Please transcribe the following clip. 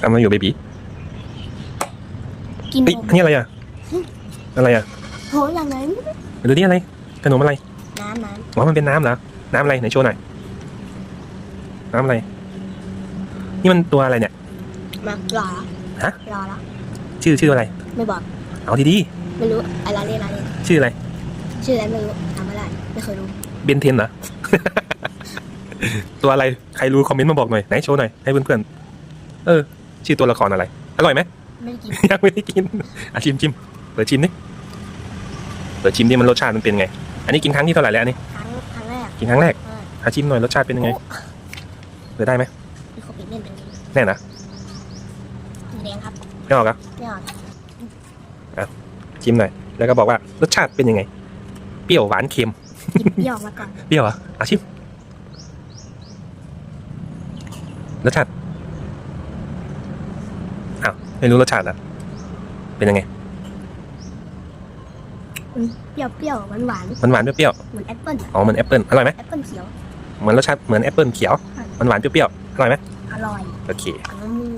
ทำมาอยู่เบบีกินเฮ้ยนมอันนี่อะไรอะ อะไรอะโหอย่างนั้นดูนี่อะไร ขนมอะไรน้ำน้อ๋อมันเป็นน้ำเหรอ น้ำอะไรไหนโชว์หน่อย น้ำอะไร นี่มันตัวอะไรเนี่ยำมารอแล้วฮะ รอแล้วชื่อชื่ออะไร ไม่บอกเอาดีไม่รู้อะไรเรียนอะไรเรียนๆชื่ออะไร ชื่ออะไรไม่รู้ทำไม่ได้ไม่เคยรู้เบนเทนเหรอ ตัวอะไร ใครรู้คอมเมนต์มาบอกหน่อย ไหนโชว์หน่อย ให้เพื่อนๆ เออ ชื่อตัวละครอะไร อร่อยไหมไม่ได้กินยังไม่ได้กินอะชิมชิมเปิดชิมดิเปิดชิมดิมันรสชาติมันเป็นไง อันนี้กินครั้งที่เท่าไหร่แล้วอันนี้ครั้งครั้งแรกกินครั้งแรกเอออาชิมหน่อยรสชาติเป็นยังไงเปิดได้ไหมมีเขาปิดเล่นเป็นแน่นะสีแดงครับไม่ออกอะไม่ออกชิมหน่อยแล้วก็บอกว่ารสชาติเป็นยังไง เปรี้ยวหวานเค็มกินเปรี้ยวมาก่อนเปรี้ยวเหรออะชิมรสชาติอ้าว ไม่รู้รสชาติอะเป็นยังไง เปรี้ยวเปรี้ยวหวานหวานมันหวานเปรี้ยวๆเหมือนแอปเปิ้ลอะๆอ๋อเหมือนแอปเปิลอร่อยไหมแอปเปิ้ลเขียว เหมือนรสชาติเหมือนแอปเปิลเขียว มันหวานเปรี้ยวๆอร่อยไหมอร่อยโอเคอืม